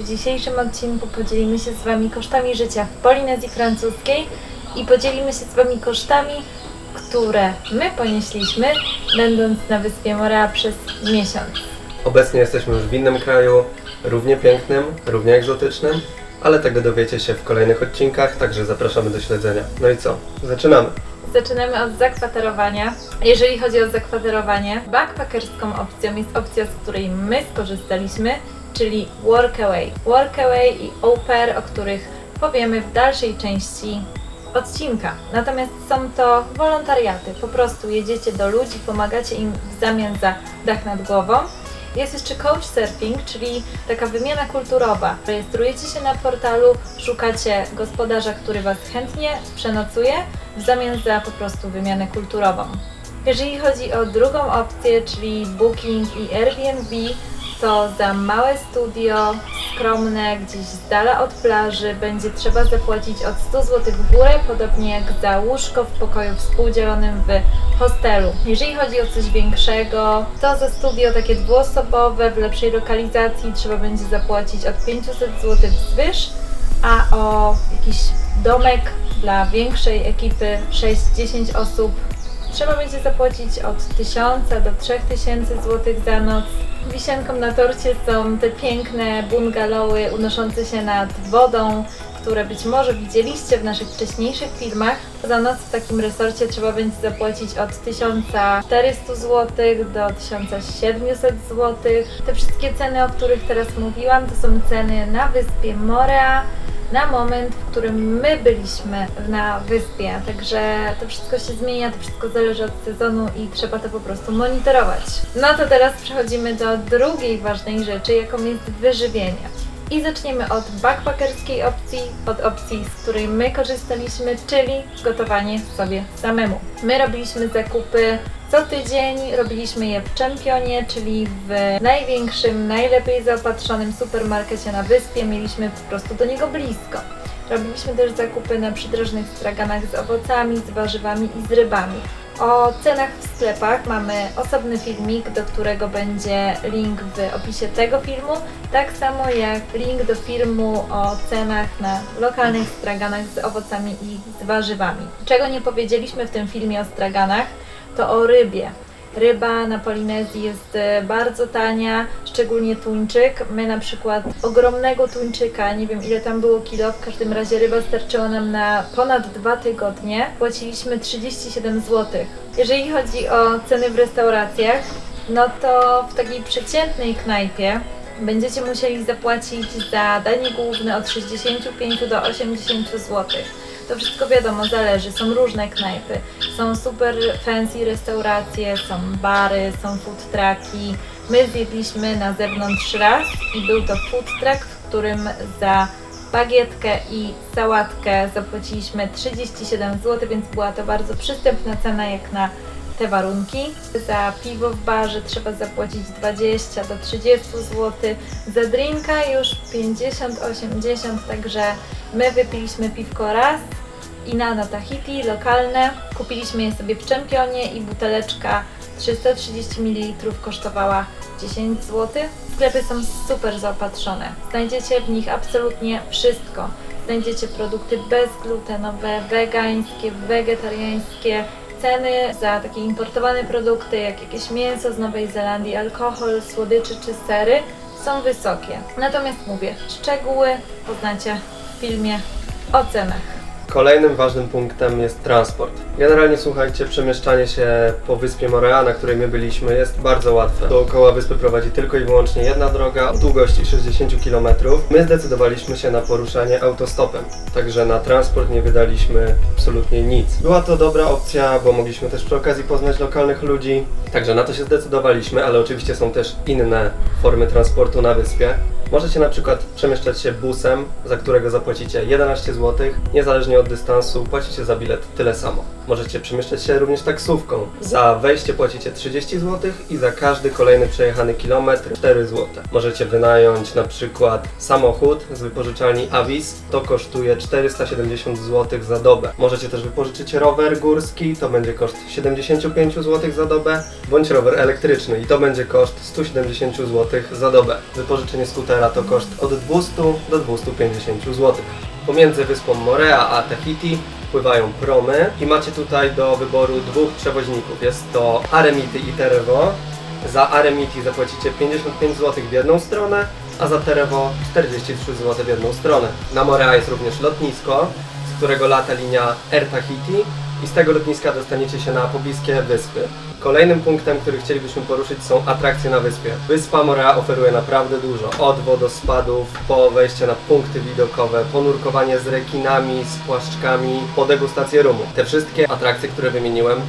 W dzisiejszym odcinku podzielimy się z Wami kosztami życia w Polinezji Francuskiej i podzielimy się z Wami kosztami, które my ponieśliśmy, będąc na wyspie Morea przez miesiąc. Obecnie jesteśmy już w innym kraju, równie pięknym, równie egzotycznym, ale tego dowiecie się w kolejnych odcinkach, także zapraszamy do śledzenia. No i co? Zaczynamy! Zaczynamy od zakwaterowania. Jeżeli chodzi o zakwaterowanie, backpackerską opcją jest opcja, z której my skorzystaliśmy, czyli Workaway. Workaway i Au Pair, o których powiemy w dalszej części odcinka. Natomiast są to wolontariaty. Po prostu jedziecie do ludzi, pomagacie im w zamian za dach nad głową. Jest jeszcze couchsurfing, czyli taka wymiana kulturowa. Rejestrujecie się na portalu, szukacie gospodarza, który Was chętnie przenocuje w zamian za po prostu wymianę kulturową. Jeżeli chodzi o drugą opcję, czyli Booking i Airbnb, to za małe studio, skromne, gdzieś z dala od plaży, będzie trzeba zapłacić od 100 zł w górę, podobnie jak za łóżko w pokoju współdzielonym w hostelu. Jeżeli chodzi o coś większego, to za studio takie dwuosobowe w lepszej lokalizacji trzeba będzie zapłacić od 500 zł wzwyż, a o jakiś domek dla większej ekipy 6-10 osób trzeba będzie zapłacić od 1000 do 3000 zł za noc. Wisienką na torcie są te piękne bungalowy unoszące się nad wodą, które być może widzieliście w naszych wcześniejszych filmach. Za noc w takim resorcie trzeba będzie zapłacić od 1400 zł do 1700 zł. Te wszystkie ceny, o których teraz mówiłam, to są ceny na wyspie Morea na moment, w którym my byliśmy na wyspie. Także to wszystko się zmienia, to wszystko zależy od sezonu i trzeba to po prostu monitorować. No to teraz przechodzimy do drugiej ważnej rzeczy, jaką jest wyżywienie. I zaczniemy od backpackerskiej opcji, od opcji, z której my korzystaliśmy, czyli gotowanie sobie samemu. My robiliśmy zakupy co tydzień, robiliśmy je w Czempionie, czyli w największym, najlepiej zaopatrzonym supermarkecie na wyspie. Mieliśmy po prostu do niego blisko. Robiliśmy też zakupy na przydrożnych straganach z owocami, z warzywami i z rybami. O cenach w sklepach mamy osobny filmik, do którego będzie link w opisie tego filmu, tak samo jak link do filmu o cenach na lokalnych straganach z owocami i z warzywami. Czego nie powiedzieliśmy w tym filmie o straganach, to o rybie. Ryba na Polinezji jest e, bardzo tania, szczególnie tuńczyk. My na przykład ogromnego tuńczyka, nie wiem ile tam było kilo, w każdym razie ryba starczyła nam na ponad dwa tygodnie. Płaciliśmy 37 zł. Jeżeli chodzi o ceny w restauracjach, no to w takiej przeciętnej knajpie będziecie musieli zapłacić za danie główne od 65 do 80 zł. To wszystko wiadomo, zależy. Są różne knajpy. Są super fancy restauracje, są bary, są food trucki. My zjedliśmy na zewnątrz raz i był to food truck, w którym za bagietkę i sałatkę zapłaciliśmy 37 zł, więc była to bardzo przystępna cena jak na te warunki. Za piwo w barze trzeba zapłacić 20 do 30 zł, za drinka już 50-80, także my wypiliśmy piwko raz i na Tahiti lokalne. Kupiliśmy je sobie w Czempionie i buteleczka 330 ml kosztowała 10 zł. Sklepy są super zaopatrzone. Znajdziecie w nich absolutnie wszystko. Znajdziecie produkty bezglutenowe, wegańskie, wegetariańskie. Ceny za takie importowane produkty, jak jakieś mięso z Nowej Zelandii, alkohol, słodycze czy sery są wysokie. Natomiast mówię, szczegóły poznacie w filmie o cenach. Kolejnym ważnym punktem jest transport. Generalnie słuchajcie, przemieszczanie się po wyspie Morea, na której my byliśmy, jest bardzo łatwe. Dookoła wyspy prowadzi tylko i wyłącznie jedna droga o długości 60 km. My zdecydowaliśmy się na poruszanie autostopem, także na transport nie wydaliśmy absolutnie nic. Była to dobra opcja, bo mogliśmy też przy okazji poznać lokalnych ludzi, także na to się zdecydowaliśmy, ale oczywiście są też inne formy transportu na wyspie. Możecie na przykład przemieszczać się busem, za którego zapłacicie 11 zł. Niezależnie od dystansu płacicie za bilet tyle samo. Możecie przemieszczać się również taksówką. Za wejście płacicie 30 zł i za każdy kolejny przejechany kilometr 4 zł. Możecie wynająć na przykład samochód z wypożyczalni Avis. To kosztuje 470 zł za dobę. Możecie też wypożyczyć rower górski, to będzie koszt 75 zł za dobę, bądź rower elektryczny i to będzie koszt 170 zł za dobę. Wypożyczenie skutera Portobello to koszt od 200 do 250 zł. Pomiędzy wyspą Morea a Tahiti pływają promy i macie tutaj do wyboru dwóch przewoźników. Jest to Aremity i Terevo. Za Aremity zapłacicie 55 zł w jedną stronę, a za Terevo 43 zł w jedną stronę. Na Morea jest również lotnisko, z którego lata linia Air Tahiti i z tego lotniska dostaniecie się na pobliskie wyspy. Kolejnym punktem, który chcielibyśmy poruszyć są atrakcje na wyspie. Wyspa Morea oferuje naprawdę dużo. Od wodospadów, po wejście na punkty widokowe, ponurkowanie z rekinami, z płaszczkami, po degustację rumu. Te wszystkie atrakcje, które wymieniłem,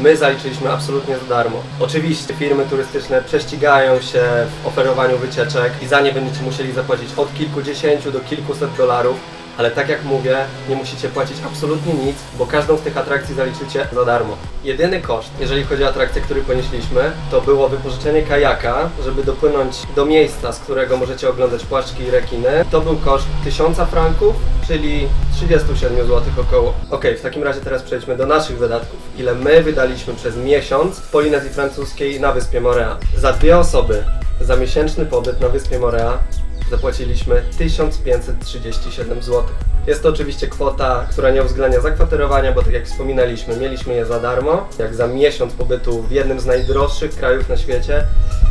my zaliczyliśmy absolutnie za darmo. Oczywiście firmy turystyczne prześcigają się w oferowaniu wycieczek i za nie będziecie musieli zapłacić od kilkudziesięciu do kilkuset dolarów, ale tak jak mówię, nie musicie płacić absolutnie nic, bo każdą z tych atrakcji zaliczycie za darmo. Jedyny koszt, jeżeli chodzi o atrakcję, który ponieśliśmy, to było wypożyczenie kajaka, żeby dopłynąć do miejsca, z którego możecie oglądać płaszczki i rekiny. To był koszt 1000 franków, czyli 37 zł około. Ok, w takim razie teraz przejdźmy do naszych wydatków. Ile my wydaliśmy przez miesiąc w Polinezji Francuskiej na wyspie Morea. Za dwie osoby, za miesięczny pobyt na wyspie Morea zapłaciliśmy 1537 zł. Jest to oczywiście kwota, która nie uwzględnia zakwaterowania, bo tak jak wspominaliśmy, mieliśmy je za darmo. Jak za miesiąc pobytu w jednym z najdroższych krajów na świecie,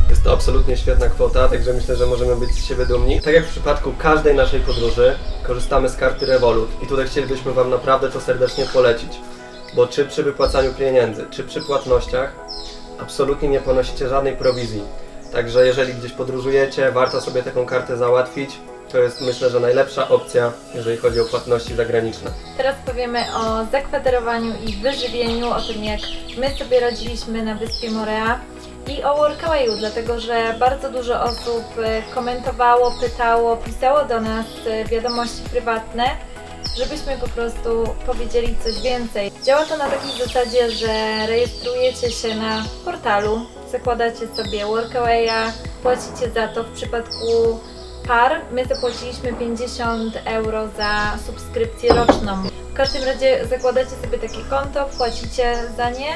jest to absolutnie świetna kwota, także myślę, że możemy być z siebie dumni. Tak jak w przypadku każdej naszej podróży, korzystamy z karty Revolut i tutaj chcielibyśmy Wam naprawdę to serdecznie polecić, bo czy przy wypłacaniu pieniędzy, czy przy płatnościach, absolutnie nie ponosicie żadnej prowizji. Także jeżeli gdzieś podróżujecie, warto sobie taką kartę załatwić. To jest myślę, że najlepsza opcja, jeżeli chodzi o płatności zagraniczne. Teraz powiemy o zakwaterowaniu i wyżywieniu, o tym jak my sobie radziliśmy na wyspie Morea i o Workawayu, dlatego że bardzo dużo osób e, komentowało, pytało, pisało do nas e, wiadomości prywatne, żebyśmy po prostu powiedzieli coś więcej. Działa to na takiej zasadzie, że rejestrujecie się na portalu, zakładacie sobie Workawaya, płacicie za to w przypadku par. My zapłaciliśmy 50 euro za subskrypcję roczną. W każdym razie zakładacie sobie takie konto, płacicie za nie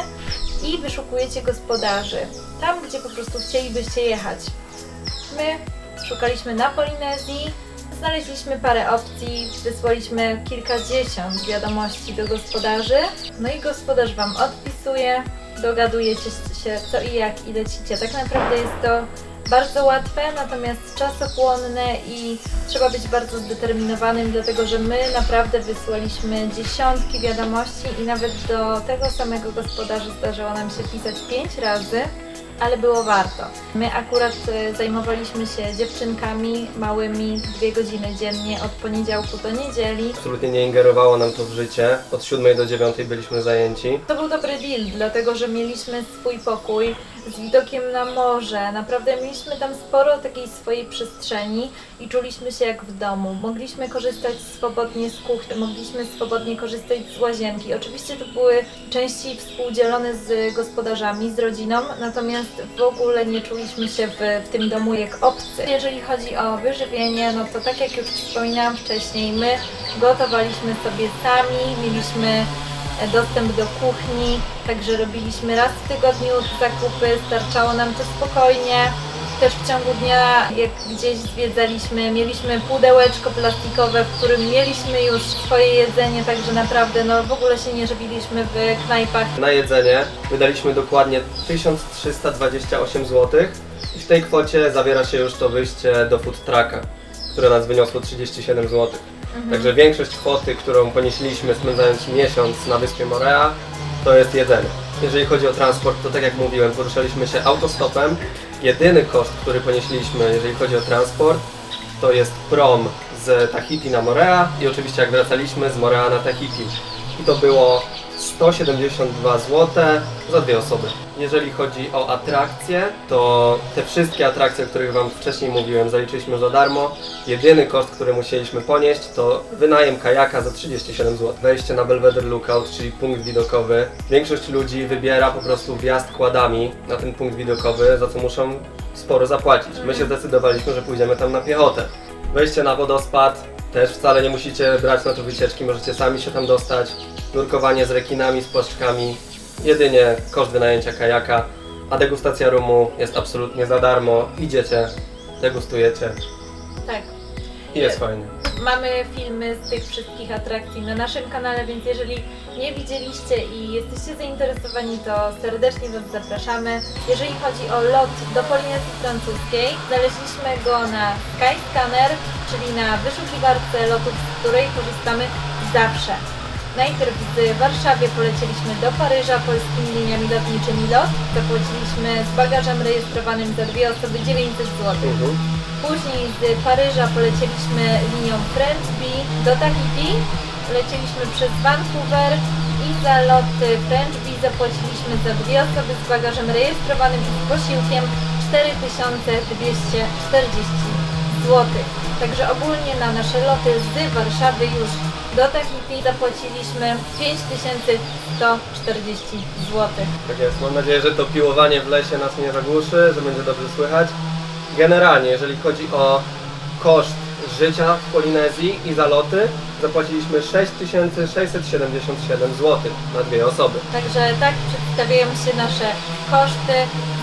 i wyszukujecie gospodarzy. Tam, gdzie po prostu chcielibyście jechać. My szukaliśmy na Polinezji, znaleźliśmy parę opcji, wysłaliśmy kilkadziesiąt wiadomości do gospodarzy. No i gospodarz Wam odpisuje, dogadujecie się co i jak i lecicie. Tak naprawdę jest to bardzo łatwe, natomiast czasochłonne i trzeba być bardzo zdeterminowanym, dlatego że my naprawdę wysłaliśmy dziesiątki wiadomości i nawet do tego samego gospodarza zdarzyło nam się pisać pięć razy, ale było warto. My akurat e, zajmowaliśmy się dziewczynkami małymi dwie godziny dziennie od poniedziałku do niedzieli. Absolutnie nie ingerowało nam to w życie. Od 7 do 9 byliśmy zajęci. To był dobry deal, dlatego że mieliśmy swój pokój z widokiem na morze. Naprawdę mieliśmy tam sporo takiej swojej przestrzeni i czuliśmy się jak w domu. Mogliśmy korzystać swobodnie z kuchni, mogliśmy swobodnie korzystać z łazienki. Oczywiście to były części współdzielone z gospodarzami, z rodziną, natomiast w ogóle nie czuliśmy się w, w tym domu jak obcy. Jeżeli chodzi o wyżywienie, no to tak jak już wspominałam wcześniej, my gotowaliśmy sobie sami, mieliśmy dostęp do kuchni, także robiliśmy raz w tygodniu zakupy, starczało nam to spokojnie. Też w ciągu dnia, jak gdzieś zwiedzaliśmy, mieliśmy pudełeczko plastikowe, w którym mieliśmy już swoje jedzenie, także naprawdę no, w ogóle się nie żywiliśmy w knajpach. Na jedzenie wydaliśmy dokładnie 1328 zł i w tej kwocie zawiera się już to wyjście do food trucka, które nas wyniosło 37 zł. Także większość kwoty, którą ponieśliśmy spędzając miesiąc na wyspie Morea, to jest jedzenie. Jeżeli chodzi o transport, to tak jak mówiłem, poruszaliśmy się autostopem. Jedyny koszt, który ponieśliśmy, jeżeli chodzi o transport, to jest prom z Tahiti na Morea i oczywiście jak wracaliśmy z Morea na Tahiti. I to było 172 zł za dwie osoby. Jeżeli chodzi o atrakcje, to te wszystkie atrakcje, o których Wam wcześniej mówiłem, zaliczyliśmy za darmo. Jedyny koszt, który musieliśmy ponieść, to wynajem kajaka za 37 zł. Wejście na Belvedere Lookout, czyli punkt widokowy. Większość ludzi wybiera po prostu wjazd kładami na ten punkt widokowy, za co muszą sporo zapłacić. My się zdecydowaliśmy, że pójdziemy tam na piechotę. Wejście na wodospad, też wcale nie musicie brać na to wycieczki, możecie sami się tam dostać. Nurkowanie z rekinami, z płaszczkami, jedynie koszt wynajęcia kajaka, a degustacja rumu jest absolutnie za darmo. Idziecie, degustujecie Tak. Jest fajnie. Mamy filmy z tych wszystkich atrakcji na naszym kanale, więc jeżeli nie widzieliście i jesteście zainteresowani, to serdecznie Was zapraszamy. Jeżeli chodzi o lot do Polinezji Francuskiej, znaleźliśmy go na Skyscanner, czyli na wyszukiwarce lotów, z której korzystamy zawsze. Najpierw z Warszawy polecieliśmy do Paryża polskimi liniami lotniczymi LOT. Zapłaciliśmy z bagażem rejestrowanym za dwie osoby 900 zł. Mhm. Później z Paryża polecieliśmy linią French Bee do Tahiti. Lecieliśmy przez Vancouver i za lot French Bee zapłaciliśmy za dwie osoby z bagażem rejestrowanym i posiłkiem 4240 zł. Także ogólnie na nasze loty z Warszawy już do Tahiti zapłaciliśmy 5140 zł. Tak jest. Mam nadzieję, że to piłowanie w lesie nas nie zagłuszy, że będzie dobrze słychać. Generalnie, jeżeli chodzi o koszt życia w Polinezji i zaloty, zapłaciliśmy 6677 zł na dwie osoby. Także tak przedstawiają się nasze koszty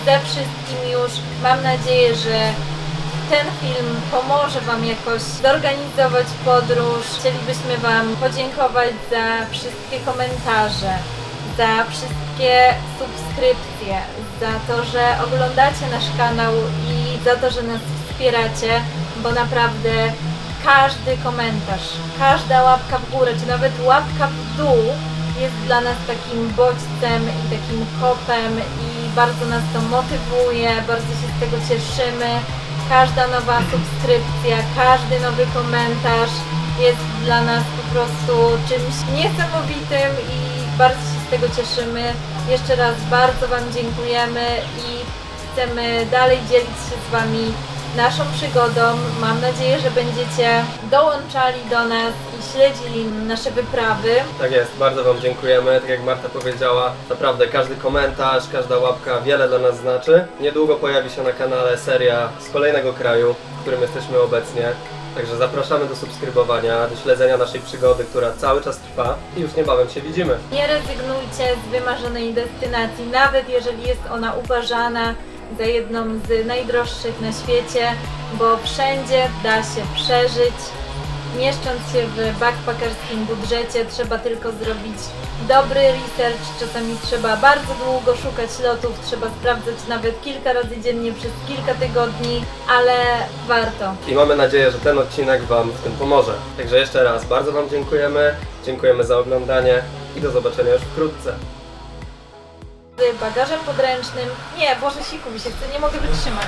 ze wszystkim już. Mam nadzieję, że ten film pomoże Wam jakoś zorganizować podróż. Chcielibyśmy Wam podziękować za wszystkie komentarze, za wszystkie subskrypcje, za to, że oglądacie nasz kanał i za to, że nas wspieracie, bo naprawdę każdy komentarz, każda łapka w górę, czy nawet łapka w dół jest dla nas takim bodźcem i takim kopem i bardzo nas to motywuje, bardzo się z tego cieszymy. Każda nowa subskrypcja, każdy nowy komentarz jest dla nas po prostu czymś niesamowitym i bardzo się z tego cieszymy. Jeszcze raz bardzo Wam dziękujemy i chcemy dalej dzielić się z Wami naszą przygodą. Mam nadzieję, że będziecie dołączali do nas i śledzili nasze wyprawy. Tak jest, bardzo Wam dziękujemy. Tak jak Marta powiedziała, naprawdę każdy komentarz, każda łapka wiele dla nas znaczy. Niedługo pojawi się na kanale seria z kolejnego kraju, w którym jesteśmy obecnie. Także zapraszamy do subskrybowania, do śledzenia naszej przygody, która cały czas trwa i już niebawem się widzimy. Nie rezygnujcie z wymarzonej destynacji, nawet jeżeli jest ona uważana za jedną z najdroższych na świecie, bo wszędzie da się przeżyć. Mieszcząc się w backpackerskim budżecie, trzeba tylko zrobić dobry research. Czasami trzeba bardzo długo szukać lotów, trzeba sprawdzać nawet kilka razy dziennie przez kilka tygodni, ale warto. I mamy nadzieję, że ten odcinek Wam w tym pomoże. Także jeszcze raz bardzo Wam dziękujemy, dziękujemy za oglądanie i do zobaczenia już wkrótce. Z bagażem podręcznym. Nie, Boże, siku mi się chce, nie mogę wytrzymać.